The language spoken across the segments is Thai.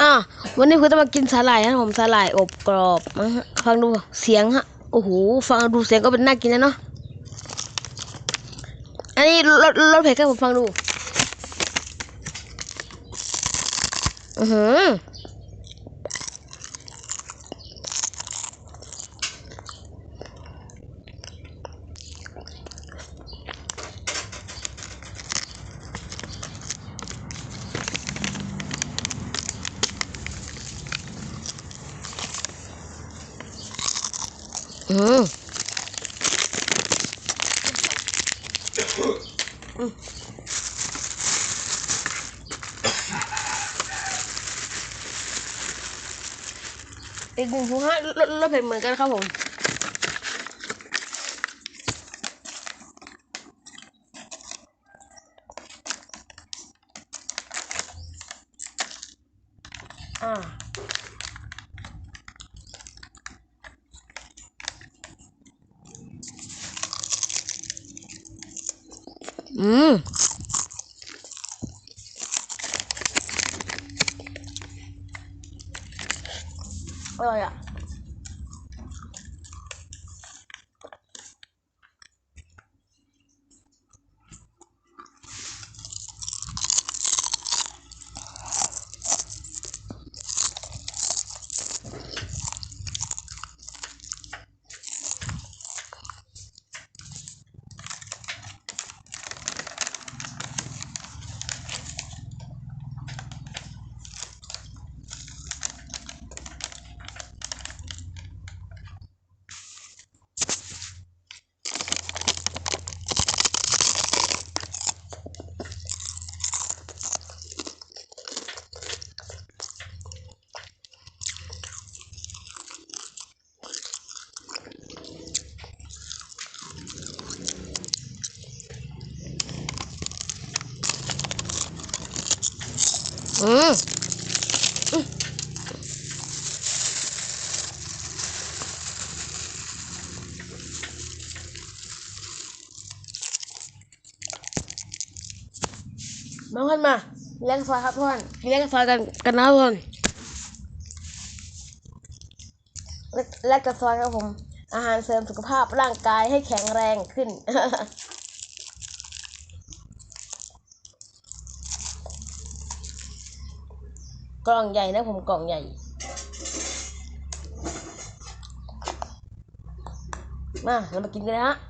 อะวันนี้คุณจะมากินสาหร่ายนะผมสาหร่ายอบกรอบนะฮะฟังดูเสียงฮะโอ้โหฟังดูเสียงก็เป็นน่ากินนะเนาะอันนี้รสรสเผ็ดครับผมฟังดูอือหือ อืมอีกหนึ่งถุงฮะรสรสเผ็ดเหมือนกันครับผมอ่า อืมอ อยอะอืมอืมมาเพื่อนมาเลี้ยงซอยครับเพื่อนเลี้ยงซอยกันกันนะเพื่อนและกระซอยครับผม อาหารเสริมสุขภาพร่างกายให้แข็งแรงขึ้น กล่องใหญ่นะผมกล่องใหญ่ มาเรามากินกันนะ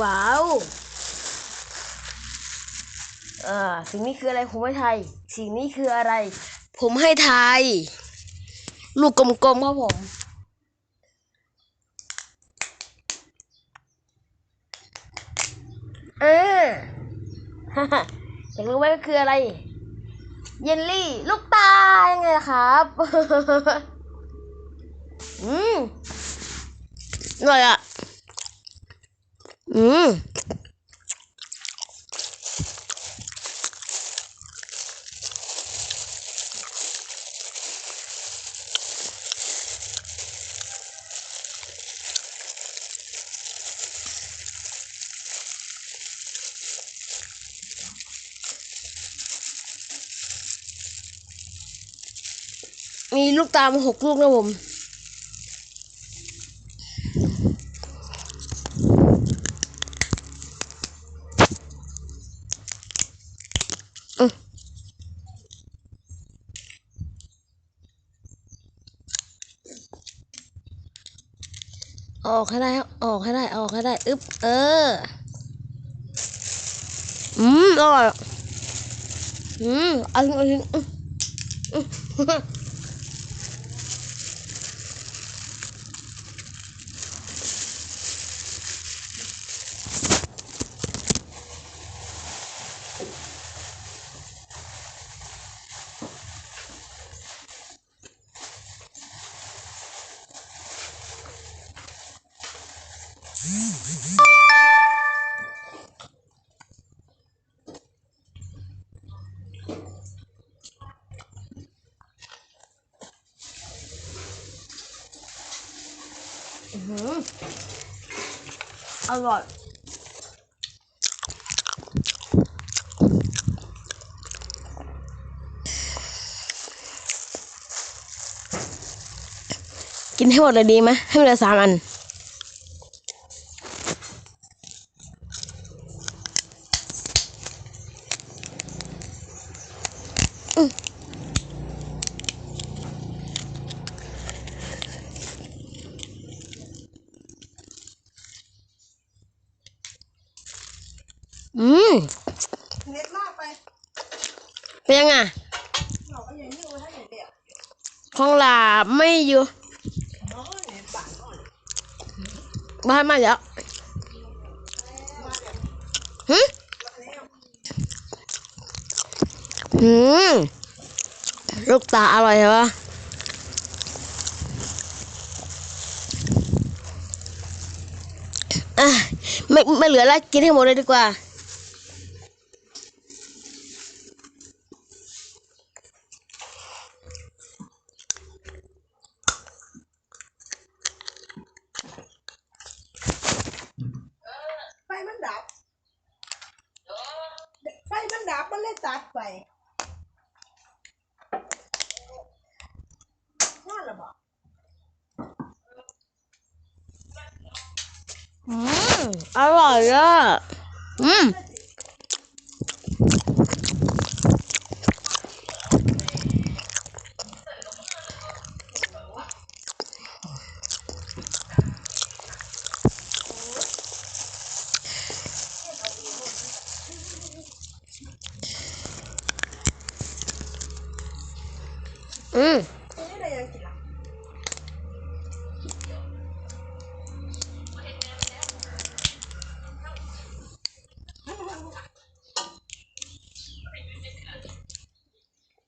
ว้าวอ่าสิ่งนี้คืออะไรผมให้ทายสิ่งนี้คืออะไร ผมให้ทายลูกกลมๆครับผมเอออยากรู้ไหมก็คืออะไร เยลลี่ ลูกตายังไงล่ะครับ อืมอร่อยอะ อืมมีลูกตาลมาหกลูกนะผม ออกให้ได้ครับออกให้ได้ออกให้ได้อึ๊บเอออืมอร่อยอืมอาทิ้งเอา อร่อยกินให้หมดเลยดีไหมให้เหลือสามอัน อืมเน็ตมากไปเป็นยังไงเราก็ยังยืดให้อย่างเดียวของหลาไม่อยู่น้องเน็ตบาทก่อนบ้านมาแล้วฮึอืมลูกตาอร่อยใช่ปะอะไม่ไม่เหลือแล้วกินให้หมดเลยดีกว่า ไฟมันดับ ไฟมันดับมันเลยตัดไปนั่นแหละบอก อืมอร่อยอะอืมอืม นี่ได้ยังกินละ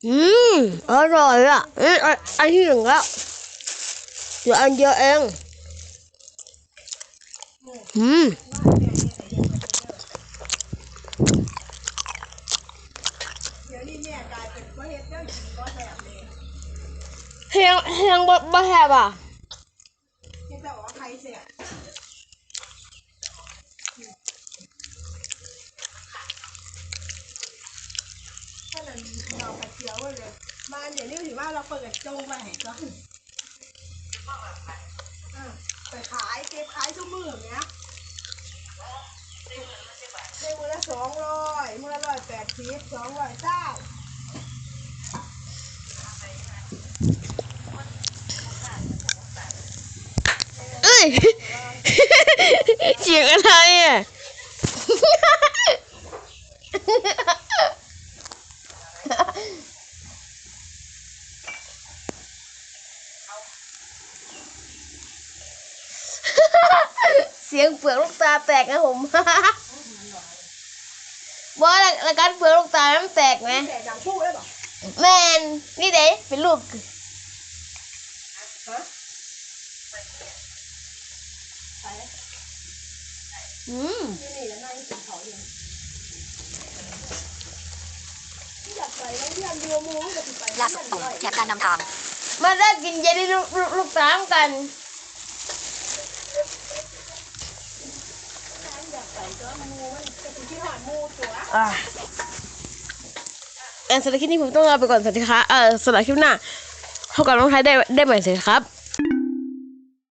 อืมอร่อยอะอืมอันอันที่หนึ่งแล้วเหลืออันเดียวเองอืมเดี๋ยวนี้แม่กลายเป็นว่าเฮ็ดเจ้าหญิงก็แบบนี้เฮียงเฮียงบ่บ่แฮบอะ เฮ็ดแต่ว่าใครเสียถ้านั้น เราไปเที่ยวไว้เลยมาเดี๋ยวนี้ถือว่าเราเปิดจงไปให้ก่อนอะไปขายเก็บขายทุกมื้อเนี้ยได้มือละสองร้อยมือละร้อยแปดสิบสองร้อยเก้าเอ้ยเสียงอะไรอะ สียงเปลือกลูกตาแตกนะผมบอกแล้วแล้วการเปลือกลูกตามันแตกไหมแต่ดังพูดได้หรอแมนนี่เด้เป็นลูกฮะอืมนี่นี่แล้วนายกินเขาอยู่ที่อยากไปแล้วที่อันเดียวมูมันจะไปล่าสุดตุ่มแจกการนำทางมาได้กินเยลลี่ลูกลูกลูกตามกัน แอนสำหรับคลิปนี้ผมต้องลาไปก่อนสวัสดีค่ะเออสำหรับคลิปหน้าพบกับน้องไทยได้ได้ใหม่สิครับ